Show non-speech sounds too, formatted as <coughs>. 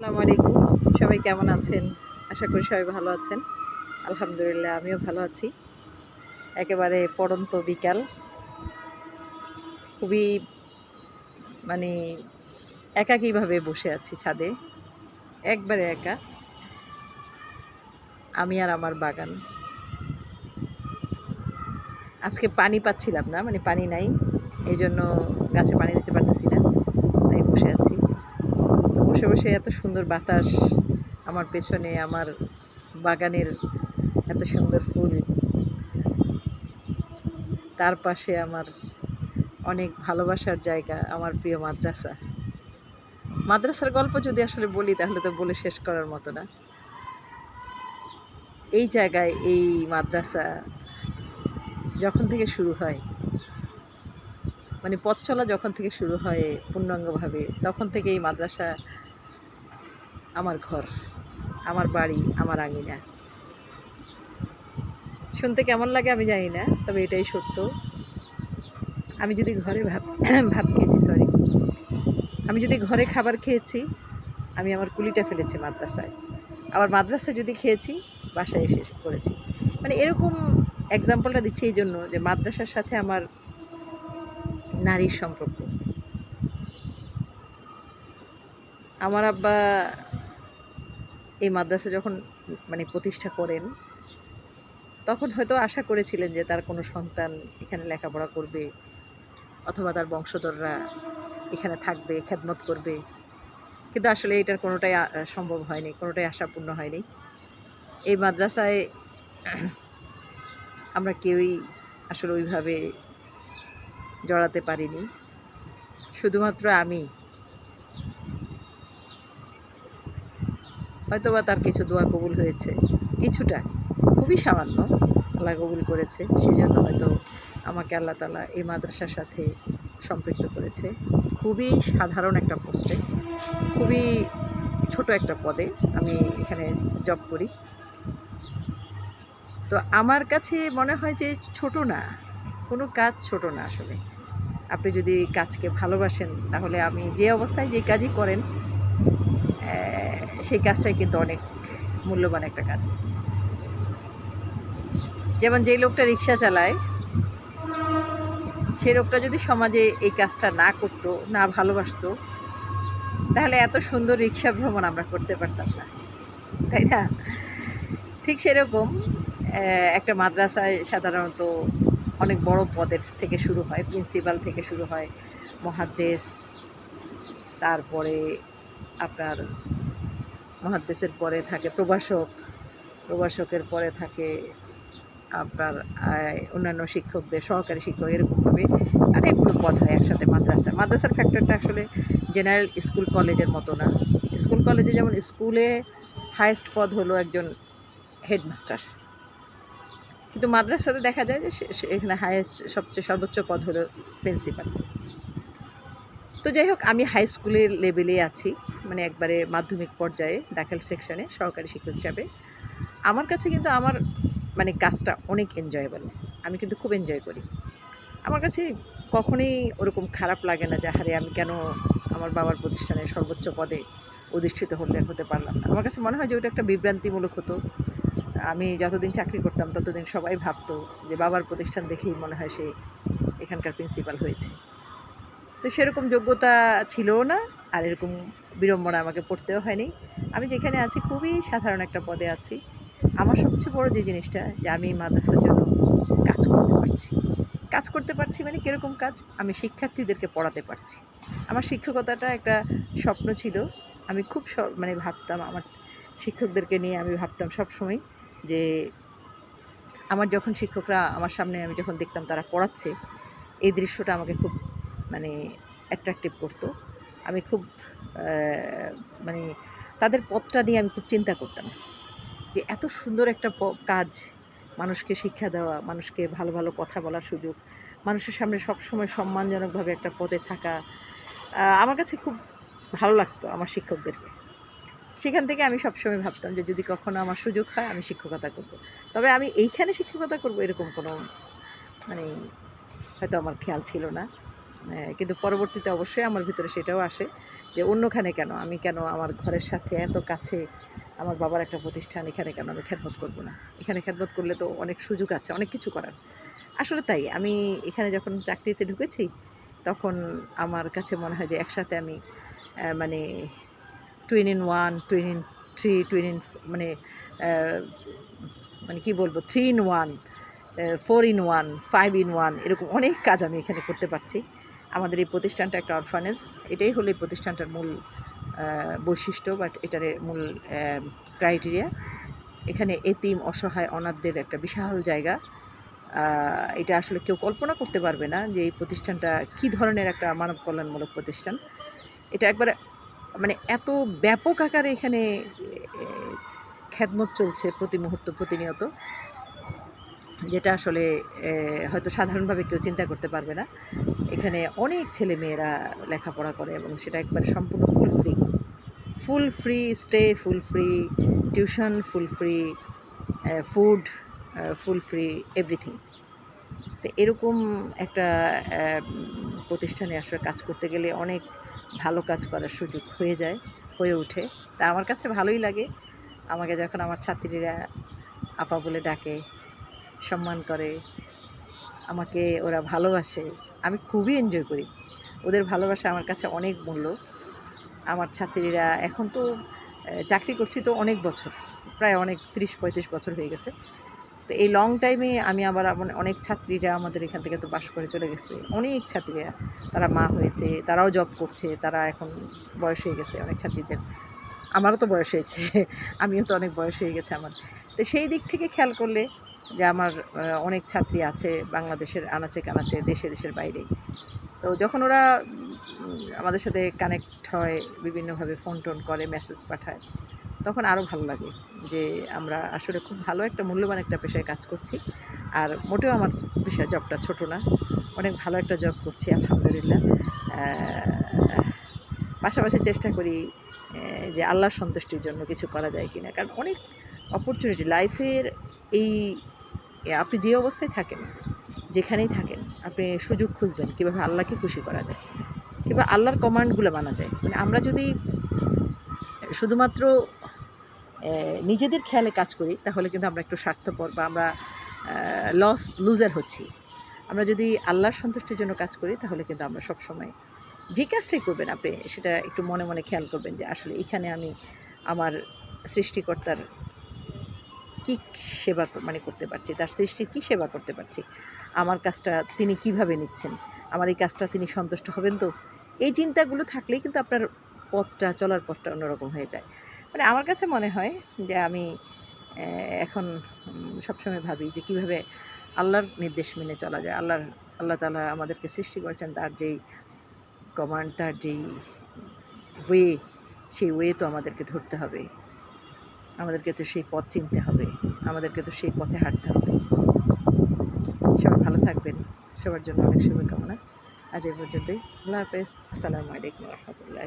আসসালামু আলাইকুম। সবাই কেমন আছেন? আশা করি সবাই ভালো আছেন। আলহামদুলিল্লাহ, আমিও ভালো আছি। একেবারে পড়ন্ত বিকাল। খুবই মানে একাকীভাবে বসে আছি ছাদে। একবারে একা। আমি আর আমার বাগান। আজকে পানি পাচ্ছিলাম না মানে পানি নাই। এই জন্য গাছে পানি দিতে পারতেছি না। তাই বসে আছি। বসে বসে এত সুন্দর বাতাস আমার পেছনে, আমার বাগানের এত সুন্দর ফুল। তার পাশে আমার অনেক ভালোবাসার জায়গা আমার প্রিয় মাদ্রাসা। মাদ্রাসার গল্প যদি আসলে বলি, তাহলে তো বলে শেষ করার মতো না। এই জায়গায়, এই মাদ্রাসা যখন থেকে শুরু হয় মানে পথ চলা যখন থেকে শুরু হয় পূর্ণাঙ্গভাবে, তখন থেকে এই মাদ্রাসা আমার ঘর, আমার বাড়ি, আমার আঙিনা। শুনতে কেমন লাগে আমি জানি না, তবে এটাই সত্য। আমি যদি ঘরে ভাত <coughs> ভাত খেয়েছি সরি আমি যদি ঘরে খাবার খেয়েছি, আমি আমার কুলিটা ফেলেছি মাদ্রাসায়। আবার মাদ্রাসায় যদি খেয়েছি, বাসায় এসে করেছি। মানে এরকম এক্সাম্পলটা দিচ্ছি এই জন্য যে মাদ্রাসার সাথে আমার নারীর সম্পর্ক। আমার আব্বা এই মাদ্রাসা যখন মানে প্রতিষ্ঠা করেন, তখন হয়তো আশা করেছিলেন যে তার কোনো সন্তান এখানে লেখাপড়া করবে, অথবা তার বংশধররা এখানে থাকবে, খেদমত করবে। কিন্তু আসলে এটার কোনোটাই সম্ভব হয়নি, কোনোটাই আশাপূর্ণ হয়নি। এই মাদ্রাসায় <clears throat> আমরা কেউই আসলে ওইভাবে জড়াতে পারিনি। শুধুমাত্র আমি হয়তোবা তার কিছু দোয়া কবুল হয়েছে। কিছুটা, খুবই সামান্য আল্লাহ কবুল করেছে। সেজন্য হয়তো আমাকে আল্লাহ তালা এই মাদ্রাসার সাথে সম্পৃক্ত করেছে। খুবই সাধারণ একটা পোস্টে, খুবই ছোট একটা পদে আমি এখানে জব করি। তো আমার কাছে মনে হয় যে ছোট না, কোনো কাজ ছোট না আসলে। আপনি যদি কাজকে ভালোবাসেন, তাহলে আমি যে অবস্থায় যে কাজই করেন সেই কাজটাই কিন্তু অনেক মূল্যবান একটা কাজ। যেমন যেই লোকটা রিক্সা চালায় সেই লোকটা যদি সমাজে এই কাজটা না করতো, না ভালোবাসতো, তাহলে এত সুন্দর রিক্সা ভ্রমণ আমরা করতে পারতাম না। তাই না? ঠিক সেরকম একটা মাদ্রাসায় সাধারণত অনেক বড় পদের থেকে শুরু হয়, প্রিন্সিপাল থেকে শুরু হয় মহাদেশ তারপরে আপনার মহাদ্দেশের পরে থাকে, প্রভাষক, প্রভাষকের পরে থাকে আপনার অন্যান্য শিক্ষকদের, সহকারী শিক্ষক, এরকমভাবে অনেকগুলো পদ হয় একসাথে মাদ্রাসা মাদ্রাসার ফ্যাক্টরটা আসলে জেনারেল স্কুল কলেজের মতো না। স্কুল কলেজে যেমন স্কুলে হায়েস্ট পদ হলো একজন হেডমাস্টার কিন্তু মাদ্রাসাতে দেখা যায় যে এখানে হায়েস্ট সবচেয়ে সর্বোচ্চ পদ হলো প্রিন্সিপাল তো যাই হোক, আমি হাই স্কুলের লেভেলে আছি মানে একবারে মাধ্যমিক পর্যায়ে, দাখিল সেকশনে সহকারী শিক্ষক হিসাবে। আমার কাছে কিন্তু আমার মানে কাজটা অনেক এনজয়েবল আমি কিন্তু খুব এনজয় করি। আমার কাছে কখনোই ওরকম খারাপ লাগে না যে হারে আমি কেন আমার বাবার প্রতিষ্ঠানে সর্বোচ্চ পদে অধিষ্ঠিত হলে হতে পারলাম না? আমার কাছে মনে হয় যে, ওটা একটা বিভ্রান্তিমূলক হতো। আমি যতদিন চাকরি করতাম, ততদিন সবাই ভাবতো যে, বাবার প্রতিষ্ঠান দেখেই মনে হয় সে এখানকার প্রিন্সিপাল হয়েছে। তো সেরকম যোগ্যতা ছিলও না, আর এরকম বিড়ম্বনা আমাকে পড়তেও হয়নি। আমি যেখানে আছি খুবই সাধারণ একটা পদে আছি। আমার সবচেয়ে বড় যে জিনিসটা, যে আমি মাদ্রাসার জন্য কাজ করতে পারছি। কাজ করতে পারছি মানে কীরকম কাজ? আমি শিক্ষার্থীদেরকে পড়াতে পারছি। আমার শিক্ষকতাটা একটা স্বপ্ন ছিল। আমি খুব মানে ভাবতাম আমার শিক্ষকদেরকে নিয়ে আমি ভাবতাম সব সময় যে আমার যখন শিক্ষকরা আমার সামনে আমি যখন দেখতাম তারা পড়াচ্ছে, এই দৃশ্যটা আমাকে খুব মানে অ্যাট্রাকটিভ করতো। আমি খুব মানে তাদের পথটা নিয়ে আমি খুব চিন্তা করতাম যে এত সুন্দর একটা কাজ, মানুষকে শিক্ষা দেওয়া, মানুষকে ভালো ভালো কথা বলার সুযোগ, মানুষের সামনে সবসময় সম্মানজনকভাবে একটা পদে থাকা আমার কাছে খুব ভালো লাগতো আমার শিক্ষকদেরকে। সেখান থেকে আমি সবসময় ভাবতাম যে যদি কখনো আমার সুযোগ হয় আমি শিক্ষকতা করব। তবে আমি এইখানে শিক্ষকতা করব এরকম কোনো মানে হয়তো আমার খেয়াল ছিল না। কিন্তু পরবর্তীতে অবশ্যই আমার ভিতরে সেটাও আসে যে অন্যখানে কেন? আমি কেন আমার ঘরের সাথে এত কাছে আমার বাবার একটা প্রতিষ্ঠান, এখানে কেন আমি খেদমত করব না? এখানে খেদমত করলে তো অনেক সুযোগ আছে, অনেক কিছু করার। আসলে তাই, আমি এখানে যখন চাকরিতে ঢুকেছি, তখন আমার কাছে মনে হয় যে একসাথে আমি মানে twin in one twin in three twin in মানে মানে কি বলব? Three in one four in one five in one এরকম অনেক কাজ আমি এখানে করতে পারছি। আমাদের এই প্রতিষ্ঠানটা একটা অরফানেস এটাই হলো এই প্রতিষ্ঠানটার মূল বৈশিষ্ট্য বাট এটার মূল ক্রাইটেরিয়া এখানে এতিম, অসহায়, অনাথদের একটা বিশাল জায়গা। এটা আসলে কেউ কল্পনা করতে পারবে না যে এই প্রতিষ্ঠানটা কী ধরনের একটা মানব কল্যাণমূলক প্রতিষ্ঠান। এটা একবারে মানে এত ব্যাপক আকারে এখানে খ্যাতমত চলছে প্রতি মুহূর্ত প্রতিনিয়ত। যেটা আসলে হয়তো সাধারণভাবে কেউ চিন্তা করতে পারবে না। এখানে অনেক ছেলে মেয়েরা লেখাপড়া করে এবং সেটা একবারে সম্পূর্ণ full free full free stay full free tuition full free food full free everything তো এরকম একটা প্রতিষ্ঠানে আসলে কাজ করতে গেলে অনেক ভালো কাজ করার সুযোগ হয়ে যায়, হয়ে ওঠে। তা আমার কাছে ভালোই লাগে। আমাকে যখন আমার ছাত্রীরা আপা বলে ডাকে সম্মান করে, আমাকে ওরা ভালোবাসে, আমি খুবই এনজয় করি। ওদের ভালোবাসা আমার কাছে অনেক মূল্য। আমার ছাত্রীরা এখন তো চাকরি করছি তো অনেক বছর, প্রায় অনেক তিরিশ, পঁয়ত্রিশ বছর হয়ে গেছে। তো এই লং টাইমে আমি আবার অনেক ছাত্রীরা আমাদের এখান থেকে তো বাস করে চলে গেছে। অনেক ছাত্রীরা, তারা মা হয়েছে, তারাও জব করছে, তারা এখন বয়স হয়ে গেছে অনেক ছাত্রীদের। আমারও তো বয়স হয়েছে, <laughs> আমিও তো অনেক বয়স হয়ে গেছে আমার। তো সেই দিক থেকে খেয়াল করলে যে আমার অনেক ছাত্রী আছে বাংলাদেশের আনাচে কানাচে, দেশে, দেশের বাইরে। তো যখন ওরা আমাদের সাথে কানেক্ট হয়, বিভিন্নভাবে ফোন টোন করে মেসেজ পাঠায়, তখন আরও ভালো লাগে যে আমরা আসলে খুব ভালো একটা মূল্যবান একটা পেশায় কাজ করছি। আর মোটেও আমার পেশা জবটা ছোট না, অনেক ভালো একটা জব করছি, আলহামদুলিল্লাহ। পাশাপাশি চেষ্টা করি যে আল্লাহর সন্তুষ্টির জন্য কিছু করা যায় কিনা। কারণ অনেক অপরচুনিটি লাইফের এই আপনি যে অবস্থায় থাকেন, যেখানেই থাকেন, আপনি সুযোগ খুঁজবেন কীভাবে আল্লাহকে খুশি করা যায়, কিংবা আল্লাহর কমান্ডগুলো মানা যায়। মানে আমরা যদি শুধুমাত্র নিজেদের খেয়ালে কাজ করি, তাহলে কিন্তু আমরা একটু স্বার্থপর বা আমরা লস লুজার হচ্ছি। আমরা যদি আল্লাহর সন্তুষ্টির জন্য কাজ করি, তাহলে কিন্তু আমরা সবসময় যে কাজটাই করবেন আপনি, সেটা একটু মনে মনে খেয়াল করবেন যে আসলে এখানে আমি আমার সৃষ্টিকর্তার কী সেবা মানে করতে পারছি, তার সৃষ্টির কী সেবা করতে পারছি, আমার কাজটা তিনি কীভাবে নিচ্ছেন, আমার এই কাজটা তিনি সন্তুষ্ট হবেন তো? এই চিন্তাগুলো থাকলেই কিন্তু আপনার পথটা, চলার পথটা অন্যরকম হয়ে যায়। মানে আমার কাছে মনে হয় যে আমি এখন সবসময় ভাবি যে কীভাবে আল্লাহর নির্দেশ মেনে চলা যায়, আল্লাহর, আল্লাহ তালা আমাদেরকে সৃষ্টি করেছেন, তার যেই কমান্ড তার যেই ওয়ে সেই ওয়ে তো আমাদেরকে ধরতে হবে। আমাদেরকে তো সেই পথ চিনতে হবে, আমাদেরকে তো সেই পথে হাঁটতে হবে। সবাই ভালো থাকবেন, সবার জন্য অনেক শুভকামনা। আজ এই পর্যন্তই। আল্লাহ হাফেজ। আসসালামু আলাইকুম রহমতুল্লাহ